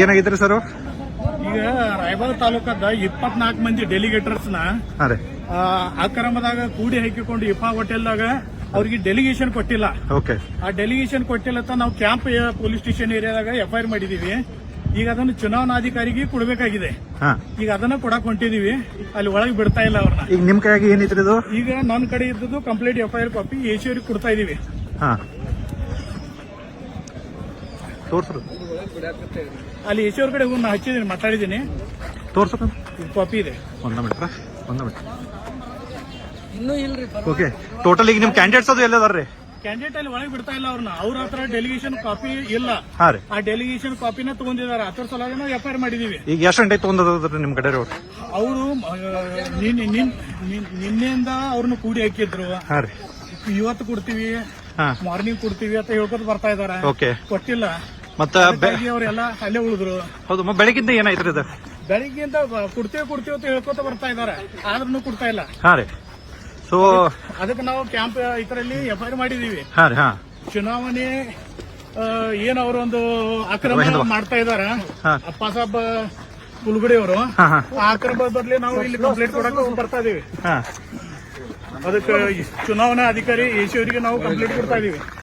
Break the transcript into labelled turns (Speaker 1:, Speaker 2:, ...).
Speaker 1: ಏನಾಗಿದ್ರಿ sir
Speaker 2: ಈಗ ರಾಯಬಾಗ ತಾಲೂಕದ ಇಪ್ಪತ್ನಾಲ್ಕು ಮಂದಿ ಡೆಲಿಗೇಟರ್ಸ್ನ ಅಕ್ರಮದಾಗ ಕೂಡಿ ಹಾಕಿಕೊಂಡು ಇಫಾ ಹೋಟೆಲ್ದಾಗ ಅವ್ರಿಗೆ ಡೆಲಿಗೇಷನ್ ಕೊಟ್ಟಿಲ್ಲ.
Speaker 1: ಓಕೆ.
Speaker 2: ಆ ಡೆಲಿಗೇಷನ್ ಕೊಟ್ಟಿಲ್ಲ ನಾವು ಕ್ಯಾಂಪ್ ಪೊಲೀಸ್ ಸ್ಟೇಷನ್ ಏರಿಯಾದಾಗ ಎಫ್ಐಆರ್ ಮಾಡಿದೀವಿ. ಈಗ ಅದನ್ನು ಚುನಾವಣಾಧಿಕಾರಿಗೆ ಕೊಡಬೇಕಾಗಿದೆ.
Speaker 1: ಹಾಂ.
Speaker 2: ಈಗ ಅದನ್ನ ಕೊಡಕ್ ಹೊಂಟಿದೀವಿ. ಅಲ್ಲಿ ಒಳಗೆ ಬಿಡ್ತಾ ಇಲ್ಲ ಅವ್ರನ್ನ.
Speaker 1: ಈಗ ನಿಮ್ ಕೈಯಾಗಿ ಏನಿದ್ರೆ ಇದು?
Speaker 2: ಈಗ ನನ್ನ ಕಡೆ ಇದ್ದದ್ದು complete F I R copy AC ಅವ್ರಿಗೆ ಕೊಡ್ತಾ ಇದೀವಿ.
Speaker 1: ತೋರ್ಸ್ರು.
Speaker 2: ಅಲ್ಲಿ ಎಸಿ ಅವ್ರ ಕಡೆ ಹೋಗಿ ಹಚ್ಚಿದ್ದೀನಿ ಮಾತಾಡಿದ್ದೀನಿ.
Speaker 1: ತೋರ್ಸ್ರ.
Speaker 2: ಕಾಪಿ ಇದೆ.
Speaker 1: ಒಂದ ಮಿನಿಟ್ ಒಂದ ಮಿನಿಟ್ ಓಕೆ ಟೋಟಲ್ ಈಗ ನಿಮ್ ಕ್ಯಾಂಡಿಡೇಟ್ಸ್ ಅದು ಎಲ್ಲ ಅದಾರ್ರಿ?
Speaker 2: ಕ್ಯಾಂಡಿಡೇಟ್ ಅಲ್ಲಿ ಒಳಗೆ ಬಿಡ್ತಾ ಇಲ್ಲ ಅವ್ರನ್ನ. ಅವ್ರ ಹತ್ರ ಡೆಲಿಗೇಷನ್ ಕಾಪಿ ಇಲ್ಲ.
Speaker 1: ಹಾಂ ರೀ.
Speaker 2: ಆ ಡೆಲಿಗೇಷನ್ ಕಾಪಿನ ತಗೊಂಡಿದ್ದಾರೆ. ಅದ್ರ ಸಲುವಾಗಿ ನಾವು ಎಫ್ಐಆರ್ ಮಾಡಿದೀವಿ.
Speaker 1: ಈಗ ಎಷ್ಟು ಗಂಟೆ ತೊಗೊಂಡದ್ರಿ ನಿಮ್ ಕಡೆ ಅವ್ರು
Speaker 2: ಅವರು ನಿನ್ನೆಯಿಂದ ಅವ್ರನ್ನ ಕೂಡಿ ಹಾಕಿದ್ರು.
Speaker 1: ಹಾ ರೀ.
Speaker 2: ಇವತ್ತು ಕೊಡ್ತೀವಿ
Speaker 1: ಹಾಂ.
Speaker 2: ಮಾರ್ನಿಂಗ್ ಕೊಡ್ತೀವಿ ಅಂತ ಹೇಳ್ಕೊತ ಬರ್ತಾ ಇದಾರೆ
Speaker 1: ಓಕೆ.
Speaker 2: ಕೊಟ್ಟಿಲ್ಲ.
Speaker 1: ಮತ್ತ ಬೆ-
Speaker 2: ಹಾಗಾಗಿ ಅವರೆಲ್ಲ ಅಲ್ಲೇ ಉಳಿದ್ರು.
Speaker 1: ಹೌದು ಮ- ಬೆಳಗಿಂದ ಏನಾಯ್ತ್ರಿ ಇದು
Speaker 2: ಬೆಳಿಗ್ಗೆಯಿಂದ ಬ- ಕೊಡ್ತೀವಿ ಕೊಡ್ತೀವಿ ಅಂತ ಹೇಳ್ಕೊತ ಬರ್ತಾ ಇದಾರೆ ಆದ್ರೂ ಕೊಡ್ತಾ ಇಲ್ಲ.
Speaker 1: ಹಾ ರೀ. ಸೊ
Speaker 2: ಅದಕ್ಕೆ ನಾವು ಕ್ಯಾಂಪ್ ಇದರಲ್ಲಿ ಎಫ್ ಮಾಡಿದೀವಿ
Speaker 1: ಆರ್ ರೀ ಹಾಂ.
Speaker 2: ಚುನಾವಣೆ ಏನ್ ಅವರು ಒಂದು ಅಕ್ರಮ ಮಾಡ್ತಾ ಇದಾರ. ಅಪ್ಪ ಸಾಬ್ ಕುಲ್ಗುಡಿ ಅವರು ಅಕ್ರಮ ಬದಲಿ ನಾವು ಇಲ್ಲಿ ಕಂಪ್ಲೇಂಟ್ ಕೊಡಕ್ಕೆ ಬರ್ತಾ ಇದೀವಿ. ಅದಕ್ಕೆ ಚುನಾವಣಾ ಅಧಿಕಾರಿ ಎಸಿ ಅವರಿಗೆ ನಾವು ಕಂಪ್ಲೇಂಟ್ ಕೊಡ್ತಾ ಇದೀವಿ.